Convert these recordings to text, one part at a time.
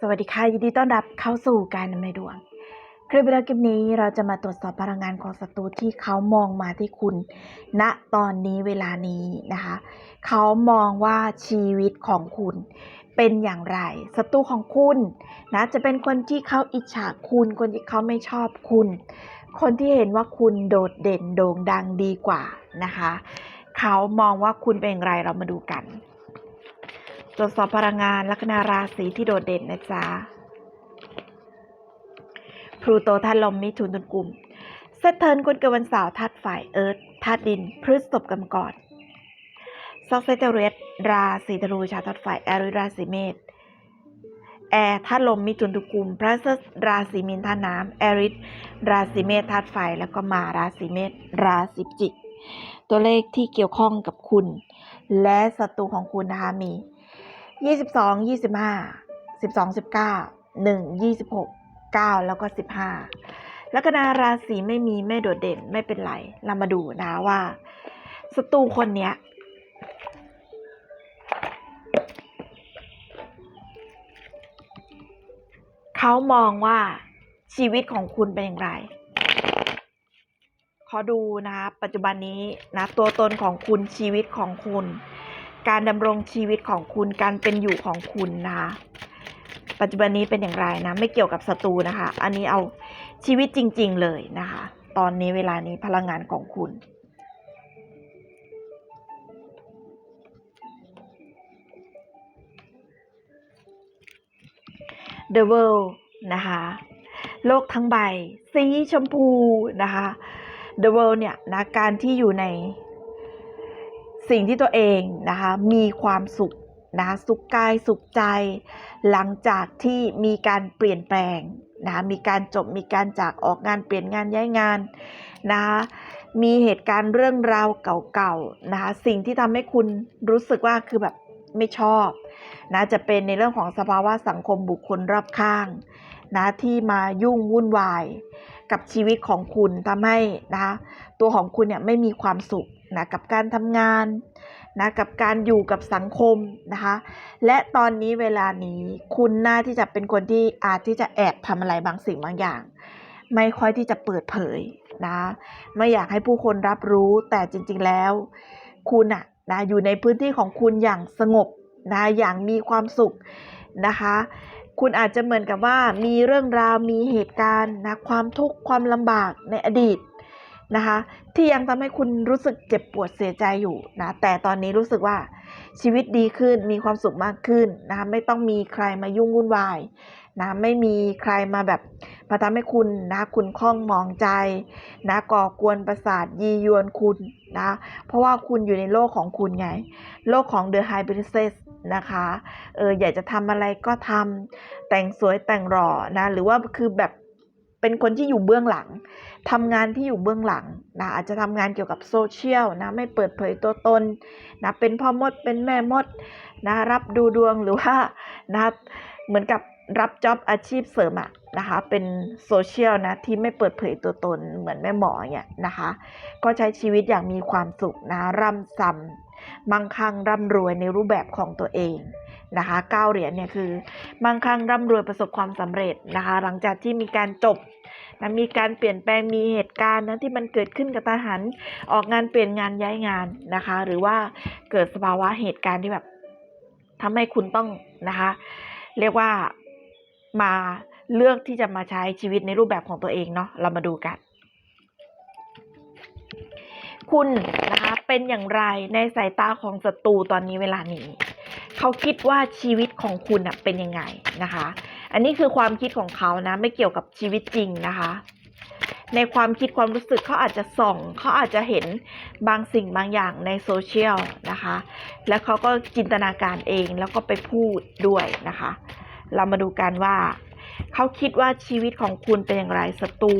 สวัสดีค่ะ ยินดีต้อนรับเข้าสู่การนำในดวง คลิปวิดีโอคลิปนี้เราจะมาตรวจสอบพลังงานของศัตรูที่เขามองมาที่คุณ ณตอนนี้เวลานี้นะคะ เขามองว่าชีวิตของคุณเป็นอย่างไรศัตรูของคุณนะจะเป็นคนที่เขาอิจฉาคุณ คนที่เขาไม่ชอบคุณ คนที่เห็นว่าคุณโดดเด่นโด่งดังดีกว่านะคะ เขามองว่าคุณเป็นอย่างไรเรามาดูกัน ตรวจสอบพลังงานลัคนาราศีที่โดดเด่นนะจ๊ะพลูโตธาตุลมมิถุนตุลกุมเซตเทิร์นคนเกิดวันเสาร์ธาตุไฟเอิร์ธธาตุดิน พฤษภกรรมกรซอกเซเตเรสราศีธนูชาวธาตุไฟแอริราศีเมษแอร์ธาตุลมมิถุนตุกุม พระเซสราศีมีนธาตุน้ำแอริสราศีเมษธาตุไฟแล้วก็มาราศีเมษราศีพิจิก ตัวเลขที่เกี่ยวข้องกับคุณ และศัตรูของคุณนะคะมี ยี่สิบสองยี่สิบห้าสิบสองสิบเก้าหนึ่งยี่สิบหกเก้าแล้วก็สิบห้าแล้วก็นาราศีไม่มีไม่โดดเด่นไม่เป็นไร เรามาดูนะว่าศัตรูคนเนี้ยเขามองว่าชีวิตของคุณเป็นอย่างไร ขอดูนะคะปัจจุบันนี้นะตัวตนของคุณชีวิตของคุณ การดำรงชีวิตของคุณการเป็นอยู่ของคุณนะคะปัจจุบันนี้เป็นอย่างไรนะ ไม่เกี่ยวกับศัตรูนะคะ อันนี้เอาชีวิตจริง ๆ เลยนะคะ ตอนนี้เวลานี้พลังงานของคุณ The World นะคะ โลกทั้งใบ สีชมพูนะคะ The World เนี่ยนะการที่อยู่ใน สิ่งที่ตัวเองนะคะมีความสุขนะสุขกายสุขใจ หลังจากที่มีการเปลี่ยนแปลงนะคะมีการจบมีการจากออกงานเปลี่ยนงานย้ายงานนะคะมีเหตุการณ์เรื่องราวเก่าๆนะคะสิ่งที่ทำให้คุณรู้สึกว่าคือแบบไม่ชอบนะจะเป็นในเรื่องของสภาวะสังคมบุคคลรอบข้างนะที่มายุ่งวุ่นวาย กับชีวิตของคุณทำให้นะคะตัวของคุณเนี่ยไม่มีความสุข นะกับการทำงานนะกับการอยู่กับสังคมนะคะและตอนนี้เวลานี้คุณน่าที่จะเป็นคนที่อาจที่จะแอบทำอะไรบางสิ่งบางอย่าง ไม่ค่อยที่จะเปิดเผยนะไม่อยากให้ผู้คนรับรู้แต่จริง ๆแล้ว คุณอะนะอยู่ในพื้นที่ของคุณอย่างสงบนะอย่างมีความสุขนะคะคุณอาจจะเหมือนกับว่ามีเรื่องราวมีเหตุการณ์นะความทุกข์ความลำบากในอดีต นะคะ ที่ยังทำให้คุณรู้สึกเจ็บปวดเสียใจอยู่นะแต่ตอนนี้รู้สึกว่าชีวิตดีขึ้นมีความสุขมากขึ้นนะคะไม่ต้องมีใครมายุ่งวุ่นวายนะไม่มีใครมาแบบมาทำให้คุณนะคุณคล่องมองใจนะก่อกวนประสาทยียวนคุณนะเพราะว่าคุณอยู่ในโลกของคุณไง โลกของ The High Princess นะคะเอออยากจะทำอะไรก็ทำแต่งสวยแต่งหล่อนะหรือว่าคือแบบ เป็นคนที่อยู่เบื้องหลังทำงานที่อยู่เบื้องหลังนะอาจจะทำงานเกี่ยวกับโซเชียลนะไม่เปิดเผยตัวตนนะเป็นพ่อมดเป็นแม่มดนะรับดูดวงหรือว่านะเหมือนกับรับจ็อบอาชีพเสริมอะนะคะเป็นโซเชียลนะที่ไม่เปิดเผยตัวตนเหมือนแม่หมอเนี่ยนะคะ ก็ใช้ชีวิตอย่างมีความสุขนะร่ำซ้ำมั่งคั่งร่ำรวยในรูปแบบของตัวเอง นะคะเก้าเหรียญเนี่ยคือมั่งคั่งร่ำรวยประสบความสำเร็จนะคะ หลังจากที่มีการจบนะมีการเปลี่ยนแปลงมีเหตุการณ์นะที่มันเกิดขึ้นกับทหารออกงานเปลี่ยนงานย้ายงานนะคะ หรือว่าเกิดสภาวะเหตุการณ์ที่แบบทำให้คุณต้องนะคะ เรียกว่ามาเลือกที่จะมาใช้ชีวิตในรูปแบบของตัวเองเนาะเรามาดูกัน คุณนะคะเป็นอย่างไรในสายตาของศัตรูตอนนี้เวลานี้ เขาคิดว่าชีวิตของคุณเป็นยังไงนะคะ อันนี้คือความคิดของเขานะ ไม่เกี่ยวกับชีวิตจริงนะคะ ในความคิดความรู้สึกเขาอาจจะส่องเขาอาจจะเห็นบางสิ่งบางอย่างในโซเชียลนะคะ แล้วเขาก็จินตนาการเองแล้วก็ไปพูดด้วยนะคะ เรามาดูกันว่าเขาคิดว่าชีวิตของคุณเป็นอย่างไรศัตรู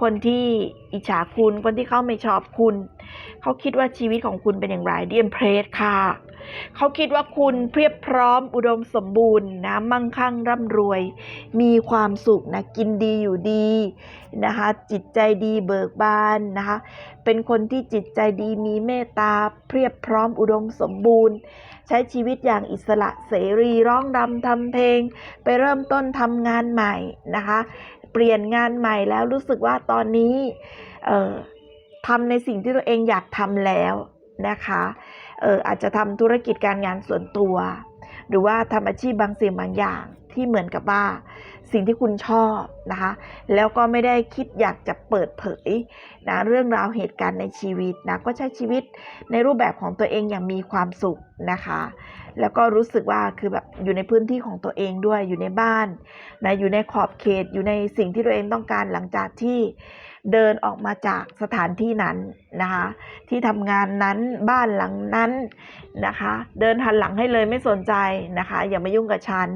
คนที่อิจฉาคุณคนที่เขาไม่ชอบคุณ เขาคิดว่าชีวิตของคุณเป็นอย่างไรเดีเอ็มเพรสค่ะ เขาคิดว่าคุณเพียบพร้อมอุดมสมบูรณ์นะมั่งคั่งร่ำรวย มีความสุขนะกินดีอยู่ดีนะคะจิตใจดีเบิกบานนะคะเป็นคนที่จิตใจดีมีเมตตาเพียบพร้อมอุดมสมบูรณ์ ใช้ชีวิตอย่างอิสระเสรีร้องรำทำเพลง ไปเริ่มต้นทำงานใหม่นะคะเปลี่ยนงานใหม่แล้วรู้สึกว่าตอนนี้ทำในสิ่งที่ตัวเองอยากทำแล้วนะคะ เอออาจจะทำธุรกิจการงานส่วนตัว หรือว่าทำอาชีพบางสิ่งบางอย่างที่เหมือนกับว่าสิ่งที่คุณชอบนะคะ แล้วก็ไม่ได้คิดอยากจะเปิดเผยนะเรื่องราวเหตุการณ์ในชีวิตนะก็ใช้ชีวิตในรูปแบบของตัวเองอย่างมีความสุขนะคะ แล้วก็รู้สึกว่าคือแบบอยู่ในพื้นที่ของตัวเองด้วยอยู่ในบ้านนะอยู่ในขอบเขตอยู่ในสิ่งที่ตัวเองต้องการหลังจากที่เดินออกมาจากสถานที่นั้น นะคะ ที่ทำงานนั้นบ้านหลังนั้นนะคะ เดินหันหลังให้เลยไม่สนใจนะคะ อย่ามายุ่งกับฉัน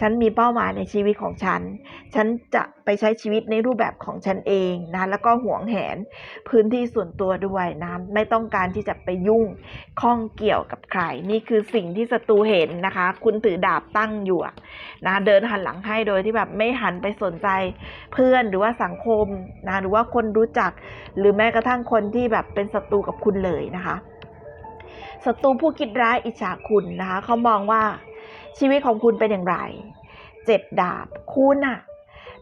ฉันมีเป้าหมายในชีวิตของฉัน ฉันจะไปใช้ชีวิตในรูปแบบของฉันเองนะแล้วก็หวงแหนพื้นที่ส่วนตัวด้วยนะไม่ต้องการที่จะไปยุ่งข้องเกี่ยวกับใคร นี่คือสิ่งที่ศัตรูเห็นนะคะ คุณถือดาบตั้งอยู่อะนะเดินหันหลังให้โดยที่แบบไม่หันไปสนใจเพื่อนหรือว่าสังคมนะหรือว่าคนรู้จักหรือแม้กระทั่งคนที่แบบเป็นศัตรูกับคุณเลยนะคะศัตรูผู้คิดร้ายอิจฉาคุณนะคะเขามองว่าชีวิตของคุณเป็นอย่างไร เจ็บดาบคุณอะ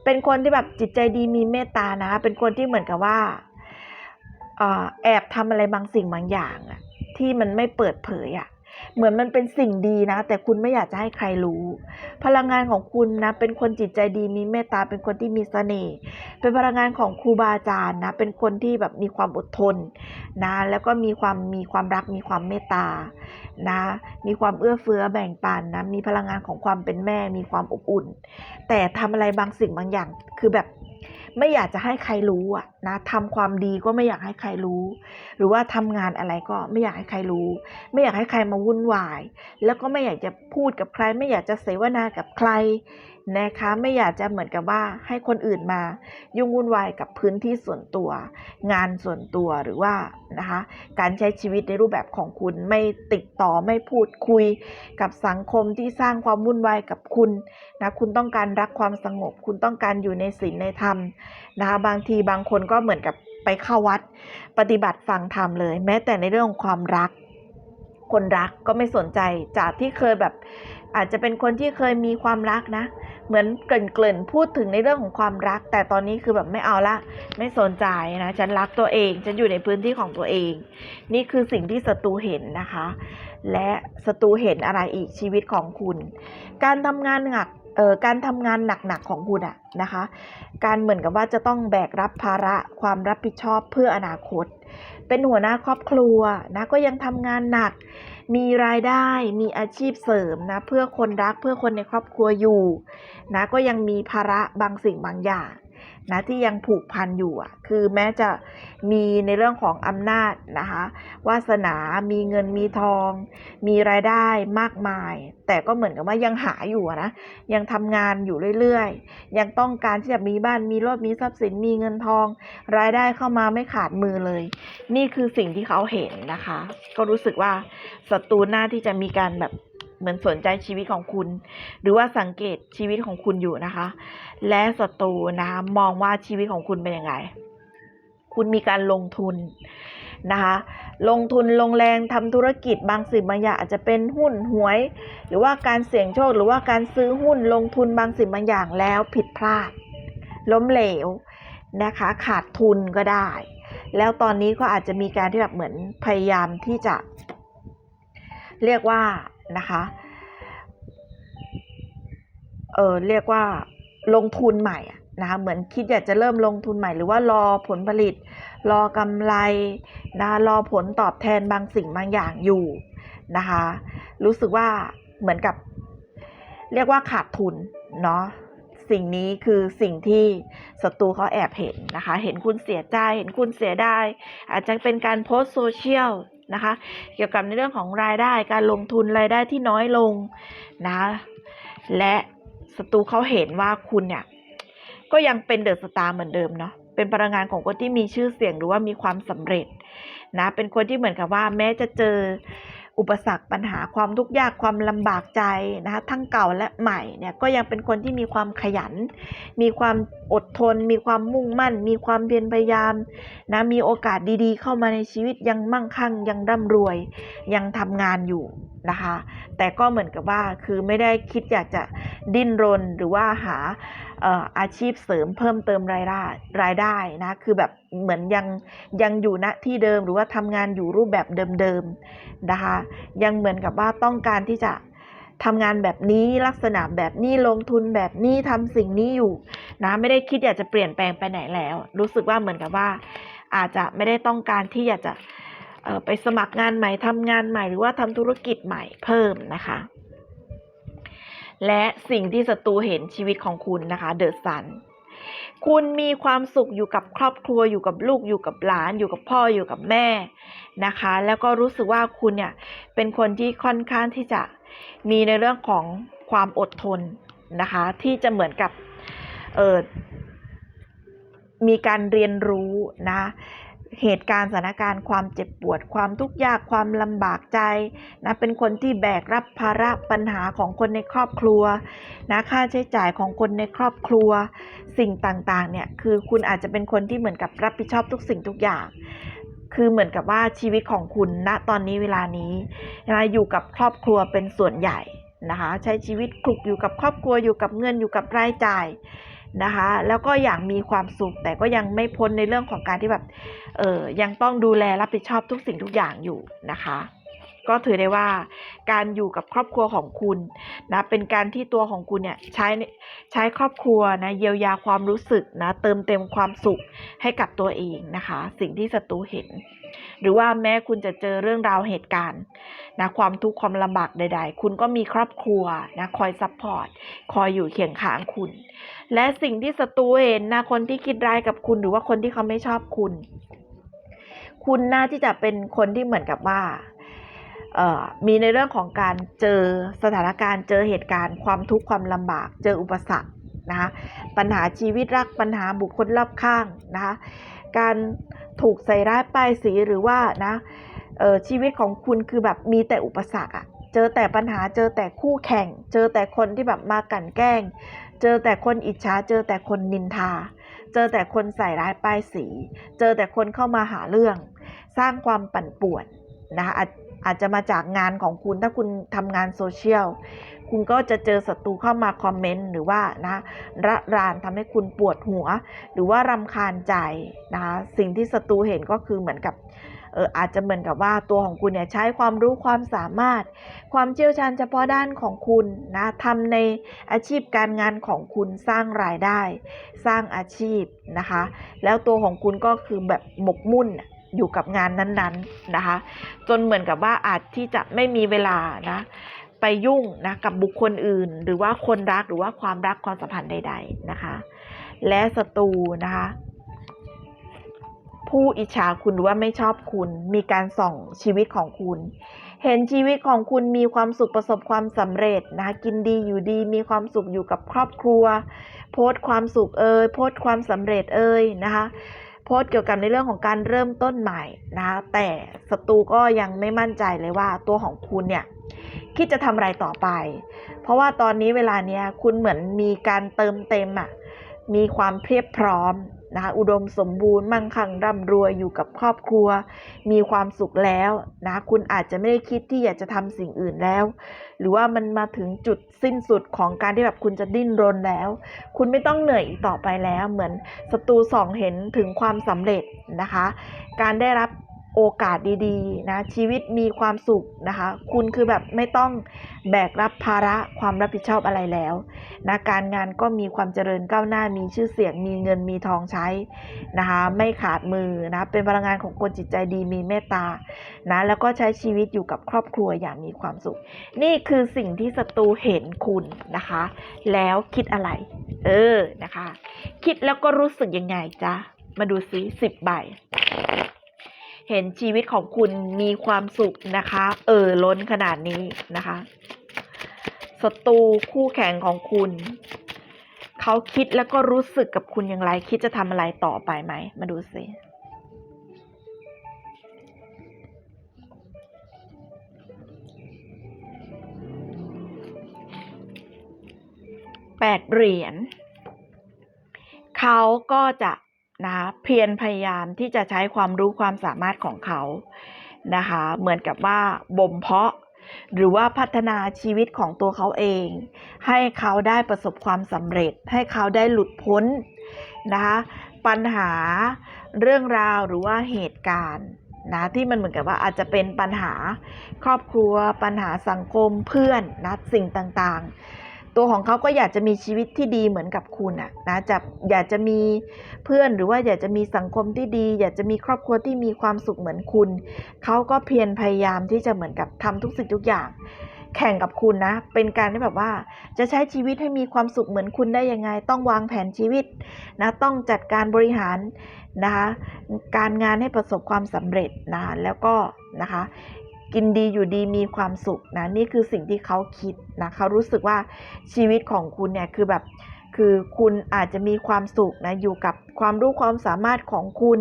เป็นคนที่แบบจิตใจดีมีเมตตานะ เป็นคนที่เหมือนกับว่าอแอบทำอะไรบางสิ่งบางอย่างอะที่มันไม่เปิดเผยอะ เหมือนมันเป็นสิ่งดีนะ แต่คุณไม่อยากจะให้ใครรู้ พลังงานของคุณนะ เป็นคนจิตใจดีมีเมตตาเป็นคนที่มีเสน่ห์เป็นพลังงานของครูบาอาจารย์นะ เป็นคนที่แบบมีความอดทนนะ แล้วก็มีความมีความรักมีความเมตตานะ มีความเอื้อเฟื้อแบ่งปันนะ มีพลังงานของความเป็นแม่มีความอบอุ่น แต่ทำอะไรบางสิ่งบางอย่างคือแบบ ไม่อยากจะให้ใครรู้อะนะทำความดีก็ไม่อยากให้ใครรู้ หรือว่าทำงานอะไรก็ไม่อยากให้ใครรู้ ไม่อยากให้ใครมาวุ่นวาย แล้วก็ไม่อยากจะพูดกับใคร ไม่อยากจะเสวนากับใคร นะคะไม่อยากจะเหมือนกับว่าให้คนอื่นมา ยุ่งวุ่นวายกับพื้นที่ส่วนตัว งานส่วนตัวหรือว่านะคะการใช้ชีวิตในรูปแบบของคุณไม่ติดต่อไม่พูดคุยกับสังคมที่สร้างความวุ่นวายกับคุณนะคุณต้องการรักความสงบ คุณต้องการอยู่ในศีลในธรรมนะคะบางทีบางคนก็เหมือนกับไปเข้าวัด ปฏิบัติฟังธรรมเลย แม้แต่ในเรื่องของความรัก คนรักก็ไม่สนใจจากที่เคยแบบ อาจจะเป็นคนที่เคยมีความรักนะ เหมือนเกลิ่นๆพูดถึงในเรื่องของความรัก แต่ตอนนี้คือแบบไม่เอาละไม่สนใจนะฉันรักตัวเอง ฉันอยู่ในพื้นที่ของตัวเอง นี่คือสิ่งที่ศัตรูเห็นนะคะ และศัตรูเห็นอะไรอีกชีวิตของคุณ การทำงานหนัก เอ่อการทำงานหนักๆของคุณอะนะคะ การเหมือนกับว่าจะต้องแบกรับภาระความรับผิดชอบเพื่ออนาคต เป็นหัวหน้าครอบครัวนะก็ยังทำงานหนัก มีรายได้มีอาชีพเสริมนะเพื่อคนรักเพื่อคนในครอบครัวอยู่นะก็ยังมีภาระบางสิ่งบางอย่าง นะที่ยังผูกพันอยู่อะคือแม้จะมีในเรื่องของอำนาจนะคะวาสนา มีเงินมีทอง มีรายได้มากมาย แต่ก็เหมือนกับว่ายังหาอยู่นะยังทำงานอยู่เรื่อยๆ ยังต้องการที่จะมีบ้านมีรถมีทรัพย์สินมีเงินทอง รายได้เข้ามาไม่ขาดมือเลย นี่คือสิ่งที่เขาเห็นนะคะ ก็รู้สึกว่าศัตรูหน้าที่จะมีการแบบ เหมือนสนใจชีวิตของคุณ หรือว่าสังเกตชีวิตของคุณอยู่นะคะ และศัตรูนะคะมองว่าชีวิตของคุณเป็นยังไง คุณมีการลงทุนนะคะ ลงทุนลงแรงทำธุรกิจบางสิ่งบางอย่างอาจจะเป็นหุ้นหวย หรือว่าการเสี่ยงโชค หรือว่าการซื้อหุ้นลงทุนบางสิ่งบางอย่างแล้วผิดพลาด ล้มเหลวนะคะ ขาดทุนก็ได้ แล้วตอนนี้ก็อาจจะมีการที่แบบเหมือนพยายามที่จะ เรียกว่า นะคะเออเรียกว่าลงทุนใหม่นะคะเหมือนคิดอยากจะเริ่มลงทุนใหม่ หรือว่ารอผลผลิต รอกำไรนะรอผลตอบแทนบางสิ่งบางอย่างอยู่นะคะรู้สึกว่าเหมือนกับ เรียกว่าขาดทุนเนาะสิ่งนี้คือสิ่งที่ศัตรูเขาแอบเห็นนะคะ เห็นคุณเสียใจ เห็นคุณเสียได้อาจจะเป็นการโพสต์โซเชียล นะคะ เกี่ยวกับในเรื่องของรายได้การลงทุนรายได้ที่น้อยลงนะและศัตรูเขาเห็นว่าคุณเนี่ยก็ยังเป็นเดอะสตาร์เหมือนเดิมเนาะเป็นพลังงานของคนที่มีชื่อเสียงหรือว่ามีความสำเร็จนะเป็นคนที่เหมือนกับว่าแม้จะเจอ อุปสรรคปัญหาความทุกข์ยากความลำบากใจนะคะทั้งเก่าและใหม่เนี่ยก็ยังเป็นคนที่มีความขยัน มีความอดทน มีความมุ่งมั่น มีความเพียรพยายามนะมีโอกาสดีๆ เข้ามาในชีวิตยังมั่งคั่ง ยังร่ำรวย ยังทำงานอยู่นะคะ แต่ก็เหมือนกับว่าคือไม่ได้คิดอยากจะดิ้นรนหรือว่าหา อาชีพเสริมเพิ่มเติมรายได้รายได้นะคือแบบเหมือนยังยังอยู่ณที่เดิมหรือว่าทำงานอยู่รูปแบบเดิมๆนะคะยังเหมือนกับว่าต้องการที่จะทำงานแบบนี้ลักษณะแบบนี้ลงทุนแบบนี้ทำสิ่งนี้อยู่นะไม่ได้คิดอยากจะเปลี่ยนแปลงไปไหนแล้ว รู้สึกว่าเหมือนกับว่า อาจจะไม่ได้ต้องการที่อยากจะไปสมัครงานใหม่ทำงานใหม่ หรือว่าทำธุรกิจใหม่เพิ่มนะคะ และสิ่งที่ศัตรูเห็นชีวิตของคุณนะคะเดอะซันคุณมีความสุขอยู่กับครอบครัวอยู่กับลูกอยู่กับหลาน อยู่กับพ่ออยู่กับแม่นะคะ แล้วก็รู้สึกว่าคุณเนี่ยเป็นคนที่ค่อนข้างที่จะมีในเรื่องของความอดทนนะคะ ที่จะเหมือนกับเออมีการเรียนรู้นะ เหตุการณ์สถานการณ์ความเจ็บปวด ความทุกข์ยากความลำบากใจนะเป็นคนที่แบกรับภาระปัญหาของคนในครอบครัวนะค่าใช้จ่ายของคนในครอบครัว สิ่งต่างๆเนี่ยคือคุณอาจจะเป็นคนที่เหมือนกับรับผิดชอบทุกสิ่งทุกอย่าง คือเหมือนกับว่าชีวิตของคุณณตอนนี้เวลานี้นะอยู่กับครอบครัวเป็นส่วนใหญ่นะคะใช้ชีวิตคลุกอยู่กับครอบครัวอยู่กับเงินอยู่กับรายจ่าย นะคะ แล้วก็อย่างมีความสุข แต่ก็ยังไม่พ้นในเรื่องของการที่แบบ เออยังต้องดูแลรับผิดชอบทุกสิ่งทุกอย่างอยู่นะคะ ก็ถือได้ว่าการอยู่กับครอบครัวของคุณนะเป็นการที่ตัวของคุณเนี่ยใช้ใช้ครอบครัวนะเยียวยาความรู้สึกนะเติมเต็มความสุขให้กับตัวเองนะคะ สิ่งที่ศัตรูเห็น หรือว่าแม้คุณจะเจอเรื่องราวเหตุการณ์นะความทุกข์ความลำบากใด ๆ คุณก็มีครอบครัวนะคอยซัพพอร์ตคอยอยู่เคียงข้างคุณ และสิ่งที่ศัตรูเห็นนะคนที่คิดร้ายกับคุณหรือว่าคนที่เขาไม่ชอบคุณ คุณน่าที่จะเป็นคนที่เหมือนกับว่า มีในเรื่องของการเจอสถานการณ์ เจอเหตุการณ์ ความทุกข์ความลำบาก เจออุปสรรคนะคะปัญหาชีวิตรักปัญหาบุคคลรอบข้างนะคะการถูกใส่ร้ายป้ายสีหรือว่านะชีวิตของคุณคือแบบมีแต่อุปสรรคอะเจอแต่ปัญหาเจอแต่คู่แข่ง เจอแต่คนที่แบบมากลั่นแกล้ง เจอแต่คนอิจฉาเจอแต่คนนินทา เจอแต่คนใส่ร้ายป้ายสี เจอแต่คนเข้ามาหาเรื่อง สร้างความปั่นป่วนนะคะ อาจจะมาจากงานของคุณถ้าคุณทำงานโซเชียลคุณก็จะเจอศัตรูเข้ามาคอมเมนต์หรือว่านะระรานทำให้คุณปวดหัว หรือว่ารำคาญใจนะคะสิ่งที่ศัตรูเห็นก็คือเหมือนกับเอออาจจะเหมือนกับว่าตัวของคุณเนี่ยใช้ความรู้ความสามารถ ความเชี่ยวชาญเฉพาะด้านของคุณนะทำในอาชีพการงานของคุณสร้างรายได้ สร้างอาชีพนะคะ แล้วตัวของคุณก็คือแบบหมกมุ่น อยู่กับงานนั้นๆนะคะ จนเหมือนกับว่าอาจที่จะไม่มีเวลานะไปยุ่งนะกับบุคคลอื่น หรือว่าคนรักหรือว่าความรักความสัมพันธ์ใด ๆนะคะ และศัตรูนะคะผู้อิจฉาคุณหรือว่าไม่ชอบคุณ มีการส่องชีวิตของคุณ เห็นชีวิตของคุณมีความสุขประสบความสำเร็จนะคะกินดีอยู่ดี มีความสุขอยู่กับครอบครัว โพสต์ความสุขเอ่ยโพสต์ความสำเร็จเอ่ยนะคะ โพสต์เกี่ยวกับในเรื่องของการเริ่มต้นใหม่นะคะแต่ศัตรูก็ยังไม่มั่นใจเลยว่าตัวของคุณเนี่ยคิดจะทำอะไรต่อไป เพราะว่าตอนนี้เวลาเนี้ยคุณเหมือนมีการเติมเต็มอะ่ะมีความเพียบพร้อม นะคะอุดมสมบูรณ์มั่งคั่งร่ำรวยอยู่กับครอบครัว มีความสุขแล้วนะคุณอาจจะไม่ได้คิดที่อยากจะทำสิ่งอื่นแล้ว หรือว่ามันมาถึงจุดสิ้นสุดของการที่แบบคุณจะดิ้นรนแล้ว คุณไม่ต้องเหนื่อยอีกต่อไปแล้ว เหมือนศัตรูสองเห็นถึงความสำเร็จนะคะ การได้รับ โอกาสดีๆนะชีวิตมีความสุขนะคะ คุณคือแบบไม่ต้องแบกรับภาระความรับผิดชอบอะไรแล้วนะการงานก็มีความเจริญก้าวหน้ามีชื่อเสียงมีเงินมีทองใช้นะคะไม่ขาดมือนะเป็นพลังงานของคนจิตใจดีมีเมตตานะแล้วก็ใช้ชีวิตอยู่กับครอบครัวอย่างมีความสุข นี่คือสิ่งที่ศัตรูเห็นคุณนะคะ แล้วคิดอะไร เออนะคะ คิดแล้วก็รู้สึกยังไงจ๊ะมาดูซิสิบใบ เห็นชีวิตของคุณมีความสุขนะคะ เอ่อล้นขนาดนี้นะคะศัตรูคู่แข่งของคุณ เขาคิดแล้วก็รู้สึกกับคุณอย่างไร คิดจะทำอะไรต่อไปไหม มาดูสิแปดเหรียญเขาก็จะ นะเพียรพยายามที่จะใช้ความรู้ความสามารถของเขานะคะเหมือนกับว่าบ่มเพาะ หรือว่าพัฒนาชีวิตของตัวเขาเอง ให้เขาได้ประสบความสำเร็จ ให้เขาได้หลุดพ้นนะคะปัญหาเรื่องราวหรือว่าเหตุการณ์นะที่มันเหมือนกับว่าอาจจะเป็นปัญหาครอบครัว ปัญหาสังคมเพื่อนนะสิ่งต่างๆ ตัวของเขาก็อยากจะมีชีวิตที่ดีเหมือนกับคุณอะนะจะอยากจะมีเพื่อนหรือว่าอยากจะมีสังคมที่ดี อยากจะมีครอบครัวที่มีความสุขเหมือนคุณ เขาก็เพียรพยายามที่จะเหมือนกับทำทุกสิ่งทุกอย่าง แข่งกับคุณนะ เป็นการที่แบบว่า จะใช้ชีวิตให้มีความสุขเหมือนคุณได้ยังไง ต้องวางแผนชีวิตนะต้องจัดการบริหารนะคะการงานให้ประสบความสำเร็จนะแล้วก็นะคะ กินดีอยู่ดีมีความสุขนะนี่คือสิ่งที่เขาคิดนะเขารู้สึกว่าชีวิตของคุณเนี่ยคือแบบ คือคุณอาจจะมีความสุขนะอยู่กับความรู้ความสามารถของคุณ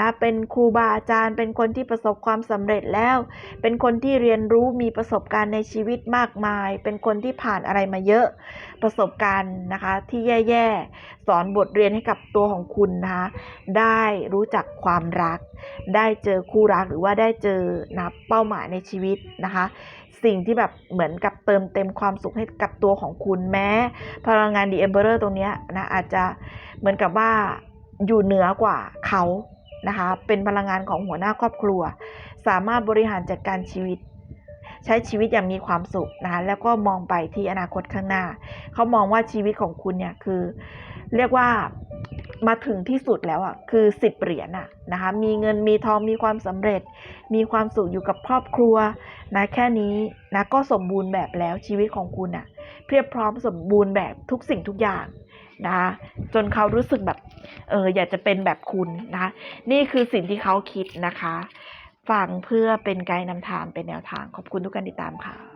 นะเป็นครูบาอาจารย์ เป็นคนที่ประสบความสำเร็จแล้ว เป็นคนที่เรียนรู้มีประสบการณ์ในชีวิตมากมาย เป็นคนที่ผ่านอะไรมาเยอะประสบการณ์นะคะที่แย่ๆสอนบทเรียนให้กับตัวของคุณนะคะได้รู้จักความรัก ได้เจอคู่รักหรือว่าได้เจอนะเป้าหมายในชีวิตนะคะ สิ่งที่แบบเหมือนกับเติมเต็มความสุขให้กับตัวของคุณแม้ พลังงาน The Emperor ตรงนี้นะอาจจะเหมือนกับว่าอยู่เหนือกว่าเขานะคะเป็นพลังงานของหัวหน้าครอบครัว สามารถบริหารจัดการชีวิต ใช้ชีวิตอย่างมีความสุขนะคะแล้วก็มองไปที่อนาคตข้างหน้า เขามองว่าชีวิตของคุณเนี่ยคือ เรียกว่า มาถึงที่สุดแล้วอะคือสิบเหรียญอะนะคะมีเงินมีทองมีความสำเร็จ มีความสุขอยู่กับครอบครัวนะแค่นี้นะก็สมบูรณ์แบบแล้วชีวิตของคุณอะเพียบพร้อมสมบูรณ์แบบทุกสิ่งทุกอย่างนะคะจนเขารู้สึกแบบเอออยากจะเป็นแบบคุณนะคะนี่คือสิ่งที่เขาคิดนะคะฟังเพื่อเป็นไกด์นำทางเป็นแนวทางขอบคุณทุกการติดตามค่ะ